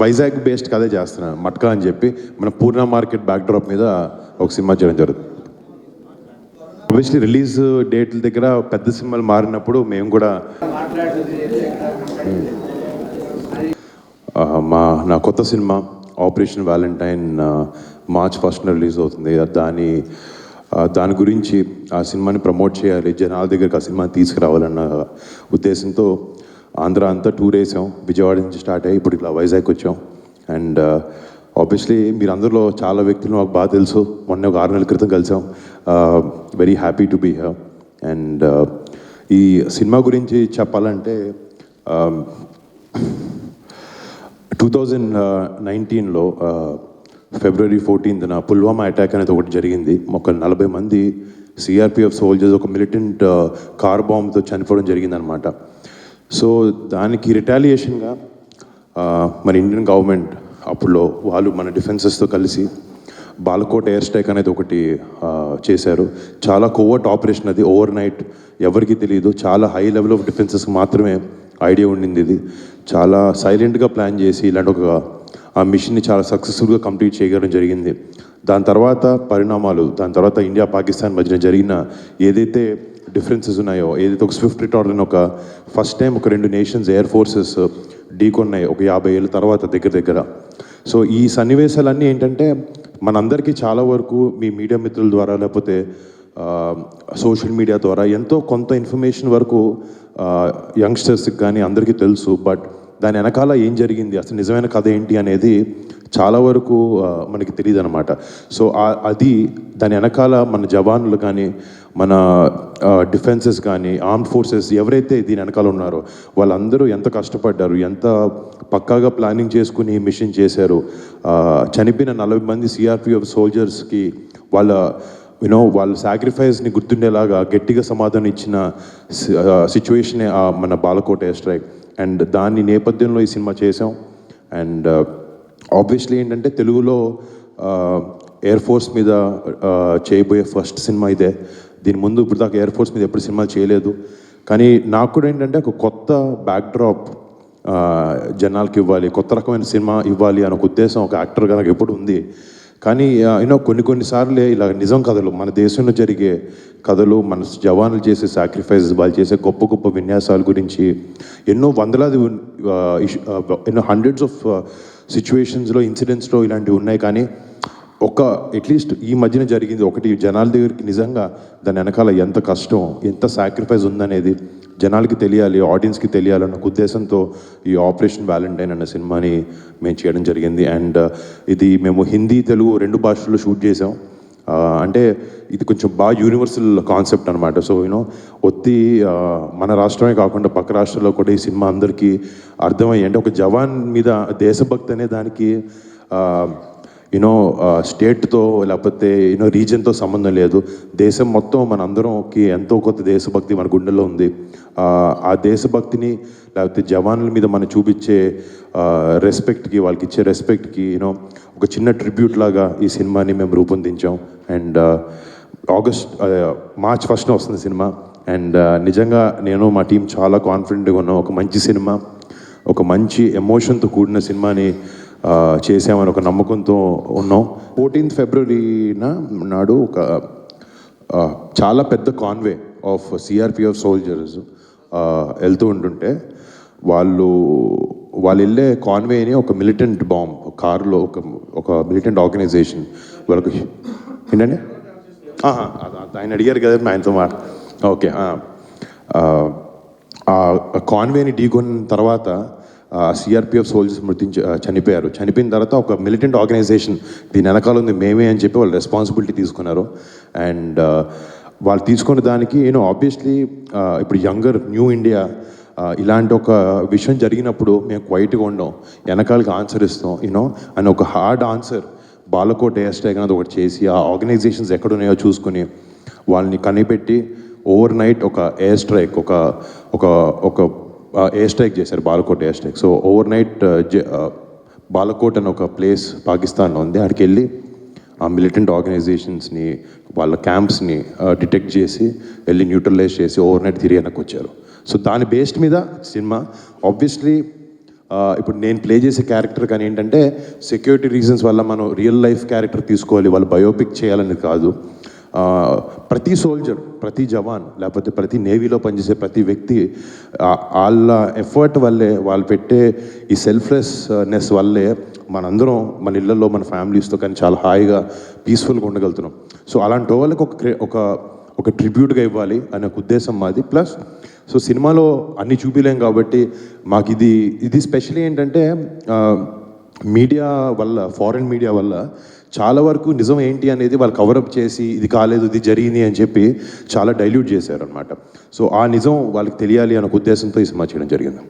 Vizag based కదే చేస్తున్నాను మట్కా అని చెప్పి మన పూర్ణ మార్కెట్ బ్యాక్ డ్రాప్ మీద ఒక సినిమా చేయడం జరుగుతుంది. ఆబ్వియస్లీ రిలీజ్ డేట్ల దగ్గర పెద్ద సినిమాలు మారినప్పుడు మేము కూడా మా నా కొత్త సినిమా ఆపరేషన్ వ్యాలంటైన్ మార్చ్ ఫస్ట్న రిలీజ్ అవుతుంది. దాని దాని గురించి ఆ సినిమాని ప్రమోట్ చేయాలి జనాల దగ్గరికి ఆ సినిమాని తీసుకురావాలన్న ఉద్దేశంతో ఆంధ్ర అంతా టూర్ వేసాం. విజయవాడ నుంచి స్టార్ట్ అయ్యి ఇప్పుడు ఇట్లా వైజాగ్ వచ్చాం. అండ్ ఆబ్వియస్లీ మీరు అందరిలో చాలా వ్యక్తులు మాకు బాగా తెలుసు. మొన్న ఒక ఆరు నెలల క్రితం కలిసాం. Very happy to be here. And ఈ సినిమా గురించి చెప్పాలంటే టూ థౌజండ్ నైన్టీన్లో ఫిబ్రవరి ఫోర్టీన్త్న పుల్వామా అటాక్ అనేది ఒకటి జరిగింది. ఒక నలభై మంది సిఆర్పిఎఫ్ సోల్జర్స్ ఒక మిలిటెంట్ కార్ బాంబ్తో చనిపోవడం జరిగిందనమాట సో దానికి రిటాలియేషన్గా మన ఇండియన్ గవర్నమెంట్ అప్పుడులో వాళ్ళు మన డిఫెన్సెస్తో కలిసి బాలకోట్ ఎయిర్ స్ట్రైక్ అనేది ఒకటి చేశారు. చాలా కోవర్ట్ ఆపరేషన్ అది. ఓవర్ నైట్ ఎవరికి తెలియదు చాలా హై లెవెల్ ఆఫ్ డిఫెన్సెస్ మాత్రమే ఐడియా ఉండింది ఇది. చాలా సైలెంట్గా ప్లాన్ చేసి ఇలాంటి ఒక ఆ మిషన్ని చాలా సక్సెస్ఫుల్గా కంప్లీట్ చేయడం జరిగింది. దాని తర్వాత పరిణామాలు దాని తర్వాత ఇండియా పాకిస్తాన్ మధ్యన జరిగిన ఏదైతే డిఫరెన్సెస్ ఉన్నాయో ఏదైతే ఒక స్విఫ్ట్ రిటార్డ్ అని ఒక ఫస్ట్ టైం ఒక రెండు నేషన్స్ ఎయిర్ ఫోర్సెస్ ఢీకొన్నాయి ఒక యాభై ఏళ్ళ తర్వాత దగ్గర దగ్గర. సో ఈ సన్నివేశాలన్నీ ఏంటంటే మనందరికీ చాలా వరకు మీ మీడియా మిత్రుల ద్వారా లేకపోతే సోషల్ మీడియా ద్వారా ఎంతో కొంత ఇన్ఫర్మేషన్ వరకు యంగ్స్టర్స్కి కానీ అందరికీ తెలుసు. బట్ దాని వెనకాల ఏం జరిగింది? అసలు నిజమైన కథ ఏంటి అనేది చాలా వరకు మనకి తెలియదు అనమాట సో అది దాని వెనకాల మన జవాన్లు కానీ మన డిఫెన్సెస్ కానీ ఆర్మ్డ్ ఫోర్సెస్ ఎవరైతే దీని వెనకాల ఉన్నారో వాళ్ళందరూ ఎంత కష్టపడ్డారు? ఎంత పక్కాగా ప్లానింగ్ చేసుకుని మిషన్ చేశారు? చనిపోయిన నలభై మంది సిఆర్పిఎఫ్ సోల్జర్స్కి వాళ్ళ యూనో వాళ్ళ సాక్రిఫైస్ని గుర్తుండేలాగా గట్టిగా సమాధానం ఇచ్చిన సిచ్యువేషనే మన బాలకోట ఎయిర్ స్ట్రైక్ అండ్ దాని నేపథ్యంలో ఈ సినిమా చేసాం అండ్ ఆబ్వియస్లీ ఏంటంటే తెలుగులో ఎయిర్ ఫోర్స్ మీద చేయబోయే ఫస్ట్ సినిమా ఇదే. దీని ముందు ఇప్పుడు దాకా ఎయిర్ ఫోర్స్ మీద ఎప్పుడు సినిమా చేయలేదు. కానీ నాకు కూడా ఏంటంటే ఒక కొత్త బ్యాక్డ్రాప్ జనాలకి ఇవ్వాలి కొత్త రకమైన సినిమా ఇవ్వాలి అనే ఒక ఉద్దేశం ఒక యాక్టర్గా నాకు ఎప్పుడు ఉంది కానీ యూనో కొన్ని కొన్నిసార్లు ఇలా నిజం కథలు మన దేశంలో జరిగే కథలు మన జవాన్లు చేసే సాక్రిఫైస్ వాళ్ళు చేసే గొప్ప గొప్ప విన్యాసాల గురించి ఎన్నో వందలాది ఎన్నో హండ్రెడ్స్ ఆఫ్ సిచ్యువేషన్స్లో ఇన్సిడెంట్స్లో ఇలాంటివి ఉన్నాయి. కానీ ఒక అట్లీస్ట్ ఈ మధ్యన జరిగింది ఒకటి జనాల దగ్గరికి నిజంగా దాని వెనకాల ఎంత కష్టం ఎంత సాక్రిఫైస్ ఉందనేది జనాలకి తెలియాలి ఆడియన్స్కి తెలియాలన్న ఉద్దేశంతో ఈ ఆపరేషన్ వ్యాలంటైన్ అన్న సినిమాని మేము చేయడం జరిగింది. అండ్ ఇది మేము హిందీ తెలుగు రెండు భాషల్లో షూట్ చేసాం అంటే ఇది కొంచెం బాగా యూనివర్సల్ కాన్సెప్ట్ అనమాట సో యూనో ఒత్తి మన రాష్ట్రమే కాకుండా పక్క రాష్ట్రాల్లో కూడా ఈ సినిమా అందరికీ అర్థమయ్యి అంటే ఒక జవాన్ మీద దేశభక్తి అనే దానికి యూనో స్టేట్తో లేకపోతే యూనో రీజన్తో సంబంధం లేదు. దేశం మొత్తం మనందరంకి ఎంతో కొత్త దేశభక్తి మన గుండెల్లో ఉంది. ఆ, దేశభక్తిని లేకపోతే జవాన్ల మీద మనం చూపించే రెస్పెక్ట్కి వాళ్ళకి ఇచ్చే రెస్పెక్ట్కి యూనో ఒక చిన్న ట్రిబ్యూట్ లాగా ఈ సినిమాని మేము రూపొందించాం. అండ్ ఆగస్ట్ మార్చ్ ఫస్ట్న వస్తుంది సినిమా. అండ్ నిజంగా నేను మా టీం చాలా కాన్ఫిడెంట్గా ఉన్నాం. ఒక మంచి సినిమా ఒక మంచి ఎమోషన్తో కూడిన సినిమాని చేసామని ఒక నమ్మకంతో ఉన్నాం. ఫోర్టీన్త్ ఫిబ్రవరిన నాడు ఒక చాలా పెద్ద కాన్వే ఆఫ్ సిఆర్పిఎఫ్ సోల్జర్స్ వెళ్తూ ఉంటుంటే వాళ్ళు వాళ్ళు వెళ్ళే కాన్వేని ఒక మిలిటెంట్ బాంబ్ కారులో ఒక ఒక మిలిటెంట్ ఆర్గనైజేషన్ వాళ్ళకి ఏంటండి? ఆయన అడిగారు కదా ఆయనతో మాట ఓకే ఆ కాన్వేని ఢీకొన్న తర్వాత సిఆర్పిఎఫ్ సోల్జర్స్ మృతి చనిపోయారు. చనిపోయిన తర్వాత ఒక మిలిటెంట్ ఆర్గనైజేషన్ దీని వెనకాల ఉంది మేమే అని చెప్పి వాళ్ళు రెస్పాన్సిబిలిటీ తీసుకున్నారు. అండ్ వాళ్ళు తీసుకున్న దానికి నేను ఆబ్వియస్లీ ఇప్పుడు యంగర్ న్యూ ఇండియా ఇలాంటి ఒక విషయం జరిగినప్పుడు మేము క్వైట్గా ఉండం వెనకాలకి ఆన్సర్ ఇస్తాం యూనో అని ఒక hard answer Balakot air strike అనేది ఒకటి చేసి ఆ ఆర్గనైజేషన్స్ ఎక్కడున్నాయో చూసుకుని వాళ్ళని కనిపెట్టి ఓవర్ నైట్ ఒక ఎయిర్ స్ట్రైక్ ఒక ఒక ఒక ఎయిర్ స్ట్రైక్ చేశారు Balakot air strike so overnight Balakot అని ఒక ప్లేస్ పాకిస్తాన్లో ఉంది. అక్కడికి వెళ్ళి ఆ మిలిటెంట్ ఆర్గనైజేషన్స్ని వాళ్ళ క్యాంప్స్ని డిటెక్ట్ uh, చేసి వెళ్ళి న్యూట్రలైజ్ చేసి ఓవర్ నైట్ తిరిగి వెనక్కి వచ్చారు. సో దాని బేస్డ్ మీద సినిమా. ఆబ్వియస్లీ uh, ఇప్పుడు నేను ప్లే చేసే క్యారెక్టర్ కానీ ఏంటంటే సెక్యూరిటీ రీజన్స్ వల్ల మనం రియల్ లైఫ్ క్యారెక్టర్ తీసుకోవాలి వాళ్ళు బయోపిక్ చేయాలని కాదు. ప్రతి సోల్జర్ ప్రతి జవాన్ లేకపోతే ప్రతి నేవీలో పనిచేసే ప్రతి వ్యక్తి వాళ్ళ ఎఫర్ట్ వల్లే వాళ్ళు పెట్టే ఈ సెల్ఫ్లెస్నెస్ వల్లే మనందరం మన ఇళ్ళల్లో మన ఫ్యామిలీస్తో కానీ చాలా హాయిగా పీస్ఫుల్గా ఉండగలుగుతున్నాం. సో అలాంటి వాళ్ళకి ఒక క్రే- ఒక ఒక ట్రిబ్యూట్గా ఇవ్వాలి అనే ఒక ఉద్దేశం మాది. ప్లస్ సో సినిమాలో అన్ని చూపిలేం కాబట్టి మాకు ఇది ఇది స్పెషల్ ఏంటంటే మీడియా వల్ల ఫారెన్ మీడియా వల్ల చాలా వరకు నిజం ఏంటి అనేది వాళ్ళు కవరప్ చేసి ఇది కాలేదు ఇది జరిగింది అని చెప్పి చాలా డైల్యూట్ చేశారు అనమాట సో ఆ నిజం వాళ్ళకి తెలియాలి అనే ఉద్దేశంతో ఈ సినిమా చేయడం జరిగింది.